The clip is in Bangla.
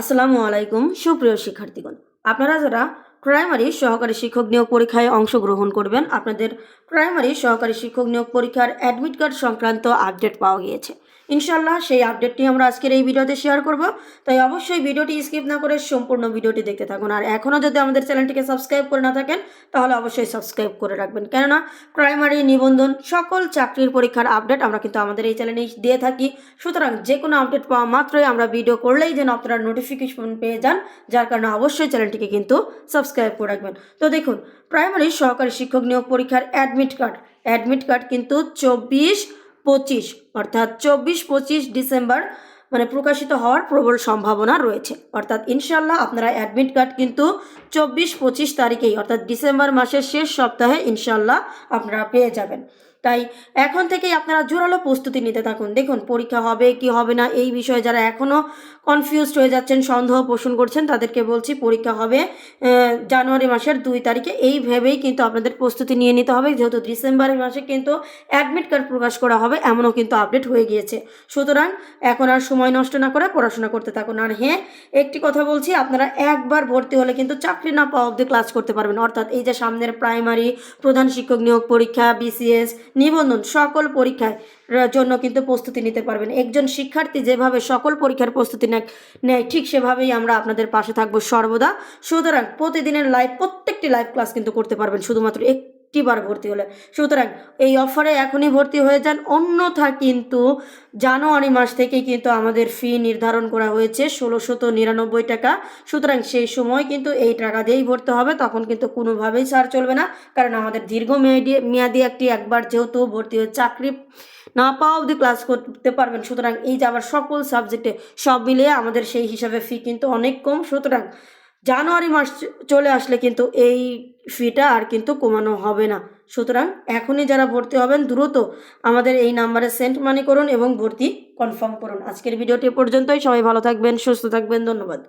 আসসালামু আলাইকুম সুপ্রিয় শিক্ষার্থীগণ। আপনারা যারা প্রাইমারি সহকারী শিক্ষক নিয়োগ পরীক্ষায় অংশগ্রহণ করবেন। আপনাদের প্রাইমারি সহকারী শিক্ষক নিয়োগ পরীক্ষার অ্যাডমিট কার্ড সংক্রান্ত আপডেট পাওয়া গিয়েছে। ইনশাল্লাহ সেই আপডেটটি আমরা আজকের এই ভিডিওতে শেয়ার করব। তাই অবশ্যই ভিডিওটি স্কিপ না করে সম্পূর্ণ ভিডিওটি দেখতে থাকুন। আর এখনও যদি আমাদের চ্যানেলটিকে সাবস্ক্রাইব করে না থাকেন, তাহলে অবশ্যই সাবস্ক্রাইব করে রাখবেন। কেননা প্রাইমারি নিবন্ধন সকল চাকরির পরীক্ষার আপডেট আমরা কিন্তু আমাদের এই চ্যানেলে দিয়ে থাকি। সুতরাং যে কোনো আপডেট পাওয়া মাত্রই আমরা ভিডিও করলেই যেন আপনারা নোটিফিকেশন পেয়ে যান। যার কারণে অবশ্যই চ্যানেলটিকে কিন্তু সাবস্ক্রাইব করে রাখবেন। তো দেখুন প্রাইমারি সহকারী শিক্ষক নিয়োগ পরীক্ষার অ্যাডমিট কার্ড অ্যাডমিট কার্ড কিন্তু চব্বিশ পঁচিশ, অর্থাৎ চব্বিশ পঁচিশ ডিসেম্বর মানে প্রকাশিত হওয়ার প্রবল সম্ভাবনা রয়েছে। অর্থাৎ ইনশাল্লাহ আপনারা অ্যাডমিট কার্ড কিন্তু চব্বিশ পঁচিশ তারিখেই, অর্থাৎ ডিসেম্বর মাসের শেষ সপ্তাহে ইনশাল্লাহ আপনারা পেয়ে যাবেন। তাই এখন থেকেই আপনারা জোরালো প্রস্তুতি নিতে থাকুন। দেখুন, পরীক্ষা হবে, কি হবে না, এই বিষয়ে যারা এখনও কনফিউজড হয়ে যাচ্ছেন, সন্দেহ পোষণ করছেন, তাদেরকে বলছি পরীক্ষা হবে জানুয়ারি মাসের দুই তারিখে। এই ভেবেই কিন্তু আপনাদের প্রস্তুতি নিয়ে নিতে হবে। যেহেতু ডিসেম্বর মাসে কিন্তু অ্যাডমিট কার্ড প্রকাশ করা হবে, এমনও কিন্তু আপডেট হয়ে গিয়েছে। সুতরাং এখন আর সময় নষ্ট না করে পড়াশোনা করতে থাকুন। আর হ্যাঁ একটি কথা বলছি, আপনারা একবার ভর্তি হলে কিন্তু চাকরি না পাওয়া অব্দি ক্লাস করতে পারবেন। অর্থাৎ এই যে সামনের প্রাইমারি প্রধান শিক্ষক নিয়োগ পরীক্ষা বিসিএস নিবন্ধন, সকল পরীক্ষার জন্য কিন্তু প্রস্তুতি নিতে পারবেন। একজন শিক্ষার্থী যেভাবে সকল পরীক্ষার প্রস্তুতি নেয় ঠিক সেভাবেই আমরা আপনাদের পাশে থাকব সর্বদা। সুতরাং প্রতিদিনের লাইভ প্রত্যেকটি লাইভ ক্লাস কিন্তু করতে পারবেন। শুধুমাত্র একটিবার ভর্তি হলে। সুতরাং এই অফারে এখনই ভর্তি হয়ে যান। অন্যথা কিন্তু জানুয়ারি মাস থেকেই কিন্তু আমাদের ফি নির্ধারণ করা হয়েছে ষোলোশত নিরানব্বই টাকা। সুতরাং সেই সময় কিন্তু এই টাকা দিয়েই ভর্তি হবে। তখন কিন্তু কোনোভাবেই ছাড় চলবে না। কারণ আমাদের দীর্ঘ মেয়াদি মেয়াদি একটি একবার যেহেতু ভর্তি হয়ে চাকরি না পাওয়া অবধি ক্লাস করতে পারবেন। সুতরাং এই যে আবার সকল সাবজেক্টে সব মিলিয়ে আমাদের সেই হিসাবে ফি কিন্তু অনেক কম। সুতরাং জানুয়ারি মাস চলে আসলে কিন্তু এই ফিটা আর কিন্তু কমানো হবে না। সুতরাং এখনই যারা ভর্তি হবেন দ্রুত আমাদের এই নাম্বারে সেন্ড মানি করুন এবং ভর্তি কনফার্ম করুন। আজকের ভিডিওটি পর্যন্তই। সবাই ভালো থাকবেন, সুস্থ থাকবেন। ধন্যবাদ।